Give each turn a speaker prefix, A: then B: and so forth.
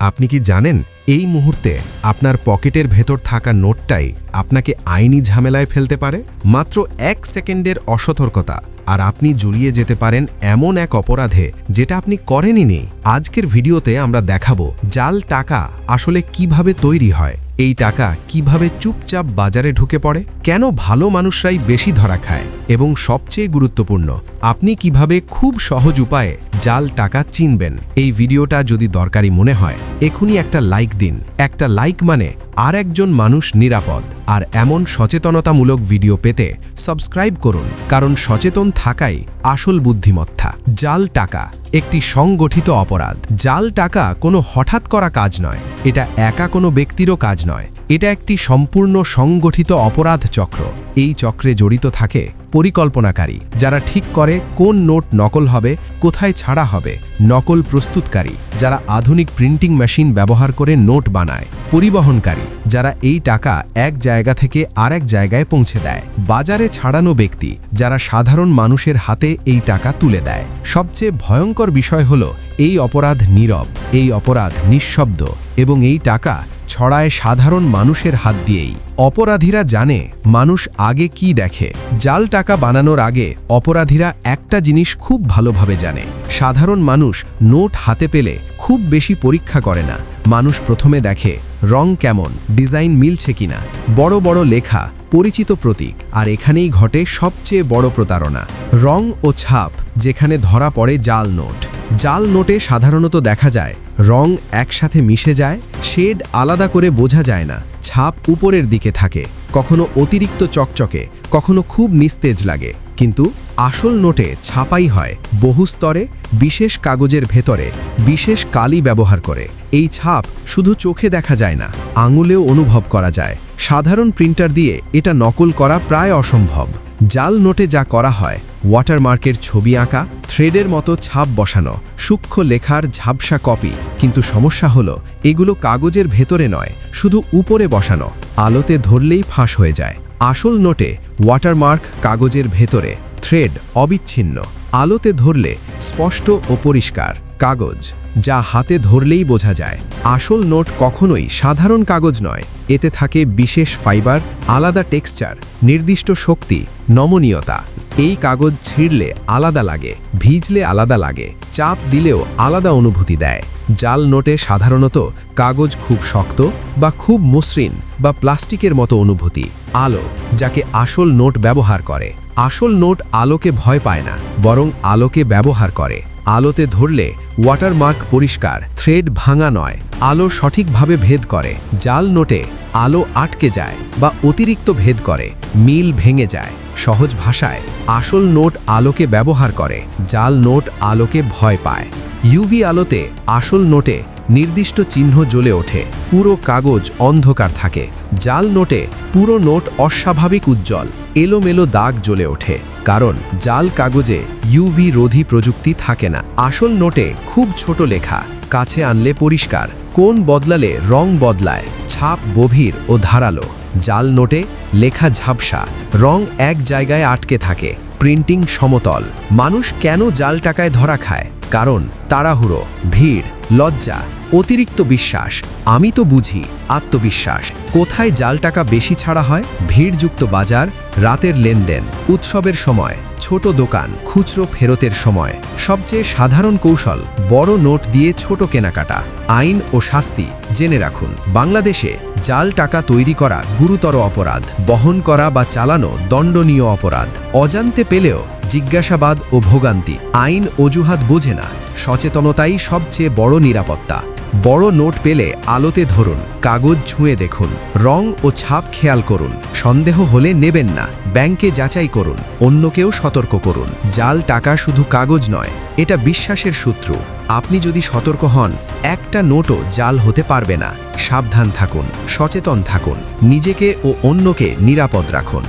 A: আপনি কি জানেন, এই মুহূর্তে আপনার পকেটের ভেতর থাকা নোটটাই আপনাকে আইনি ঝামেলায় ফেলতে পারে? মাত্র এক সেকেন্ডের অসতর্কতা আর আপনি জড়িয়ে যেতে পারেন এমন এক অপরাধে যেটা আপনি করেনই আজকের ভিডিওতে আমরা দেখাবো, জাল টাকা আসলে কীভাবে তৈরি হয়। এই টাকা কীভাবে চুপচাপ বাজারে ঢুকে পড়ে? কেন ভালো মানুষরাই বেশি ধরা খায়? এবং সবচেয়ে গুরুত্বপূর্ণ, আপনি কীভাবে খুব সহজ উপায়ে জাল টাকা চিনবেন? এই ভিডিওটা যদি দরকারি মনে হয় এখনই একটা লাইক দিন। একটা লাইক মানে আর একজন মানুষ নিরাপদ। আর এমন সচেতনতামূলক ভিডিও পেতে সাবস্ক্রাইব করুন। কারণ সচেতন থাকাই আসল বুদ্ধিমত্তা। জাল টাকা, একটি সংগঠিত অপরাধ। জাল টাকা কোনো হঠাৎ করা কাজ নয়, এটা একা কোনো ব্যক্তিরও কাজ নয়। এটা একটি সম্পূর্ণ সংগঠিত অপরাধ চক্র। এই চক্রে জড়িত থাকে পরিকল্পনাকারী, যারা ঠিক করে কোন নোট নকল হবে, কোথায় ছাড়া হবে, নকল প্রস্তুতকারী, যারা আধুনিক প্রিন্টিং মেশিন ব্যবহার করে নোট বানায়, পরিবহনকারী, যারা এই টাকা এক জায়গা থেকে আরেক জায়গায় পৌঁছে দেয়, বাজারে ছাড়ানো ব্যক্তি, যারা সাধারণ মানুষের হাতে এই টাকা তুলে দেয়। সবচেয়ে ভয়ঙ্কর বিষয় হল, এই অপরাধ নীরব, এই অপরাধ নিঃশব্দ এবং এই টাকা ছড়ায় সাধারণ মানুষের হাত দিয়েই। অপরাধীরা জানে মানুষ আগে কি দেখে। জাল টাকা বানানোর আগে অপরাধীরা একটা জিনিস খুব ভালোভাবে জানে। সাধারণ মানুষ নোট হাতে পেলে খুব বেশি পরীক্ষা করে না। মানুষ প্রথমে দেখে রং কেমন, ডিজাইন মিলছে কিনা। বড় বড় লেখা, পরিচিত প্রতীক, আর এখানেই ঘটে সবচেয়ে বড় প্রতারণা। রং ও ছাপ, যেখানে ধরা পড়ে জাল নোট। জাল নোটে সাধারণত দেখা যায়, রং একসাথে মিশে যায়, শেড আলাদা করে বোঝা যায় না, ছাপ উপরের দিকে থাকে, কখনো অতিরিক্ত চকচকে, কখনো খুব নিস্তেজ লাগে। কিন্তু আসল নোটে ছাপাই হয় বহু স্তরে, বিশেষ কাগজের ভেতরে, বিশেষ কালি ব্যবহার করে। এই ছাপ শুধু চোখে দেখা যায় না, আঙুলেও অনুভব করা যায়। সাধারণ প্রিন্টার দিয়ে এটা নকল করা প্রায় অসম্ভব। জাল নোটে যা করা হয়, ওয়াটারমার্কের ছবি আঁকা, থ্রেডের মতো ছাপ বসানো, সূক্ষ্ম লেখার ঝাপসা কপি। কিন্তু সমস্যা হলো, এগুলো কাগজের ভেতরে নয়, শুধু উপরে বসানো, আলোতে ধরলেই ফাঁস হয়ে যায়। আসল নোটে ওয়াটারমার্ক কাগজের ভেতরে, থ্রেড অবিচ্ছিন্ন, আলোতে ধরলে স্পষ্ট ও পরিষ্কার, কাগজ। যা হাতে ধরলেই বোঝা যায়। আসল নোট কখনোই সাধারণ কাগজ নয়। এতে থাকে বিশেষ ফাইবার, আলাদা টেক্সচার, নির্দিষ্ট শক্তি, নমনীয়তা। এই কাগজ ছিঁড়লে আলাদা লাগে, ভিজলে আলাদা লাগে, চাপ দিলেও আলাদা অনুভূতি দেয়। জাল নোটে সাধারণত কাগজ খুব শক্ত বা খুব মসৃণ বা প্লাস্টিকের মতো অনুভূতি, আলো, যাকে আসল নোট ব্যবহার করে। আসল নোট আলোকে ভয় পায় না, বরং আলোকে ব্যবহার করে। আলোতে ধরলে ওয়াটারমার্ক পরিষ্কার, থ্রেড ভাঙা নয়, আলো সঠিকভাবে ভেদ করে, জাল নোটে আলো আটকে যায় বা অতিরিক্ত ভেদ করে, মিল ভেঙে যায়, সহজ ভাষায় আসল নোট আলোকে ব্যবহার করে, জাল নোট আলোকে ভয় পায়। ইউভি আলোতে আসল নোটে নির্দিষ্ট চিহ্ন জ্বলে ওঠে, পুরো কাগজ অন্ধকার থাকে। জাল নোটে পুরো নোট অস্বাভাবিক উজ্জ্বল, এলোমেলো দাগ জ্বলে ওঠে, কারণ জাল কাগজে ইউভি রোধী প্রযুক্তি থাকে না। আসল নোটে খুব ছোট লেখা, কাছে আনলে পরিষ্কার কোন বদলালে রং বদলায়, ছাপ গভীর ও ধারালো। জাল নোটে লেখা ঝাপসা, রং এক জায়গায় আটকে থাকে, প্রিন্টিং সমতল। মানুষ কেন জাল টাকায় ধরা খায়? কারণ তাড়াহুড়ো, ভিড়, লজ্জা অতিরিক্ত বিশ্বাস, আমি তো বুঝি, আত্মবিশ্বাস, কোথায় জাল টাকা বেশি ছাড়া হয়? ভিড়যুক্ত বাজার, রাতের লেনদেন, উৎসবের সময়, ছোট দোকান, খুচরো ফেরতের সময়, সবচেয়ে সাধারণ কৌশল, বড় নোট দিয়ে ছোট কেনাকাটা, আইন ও শাস্তি, জেনে রাখুন। বাংলাদেশে জাল টাকা তৈরি করা গুরুতর অপরাধ, বহন করা বা চালানো দণ্ডনীয় অপরাধ। অজান্তে পেলেও জিজ্ঞাসাবাদ ও ভোগান্তি, আইন অজুহাত বোঝে না, সচেতনতাই সবচেয়ে বড় নিরাপত্তা। বড় নোট পেলে আলোতে ধরুন, কাগজ ছুঁয়ে দেখুন, রং ও ছাপ খেয়াল করুন, সন্দেহ হলে নেবেন না, ব্যাংকে যাচাই করুন, অন্যকেও সতর্ক করুন। জাল টাকা শুধু কাগজ নয়, এটা বিশ্বাসের সূত্র। আপনি যদি সতর্ক হন, একটা নোটও জাল হতে পারবে না। সাবধান থাকুন, সচেতন থাকুন, নিজেকে ও অন্যকে নিরাপদ রাখুন।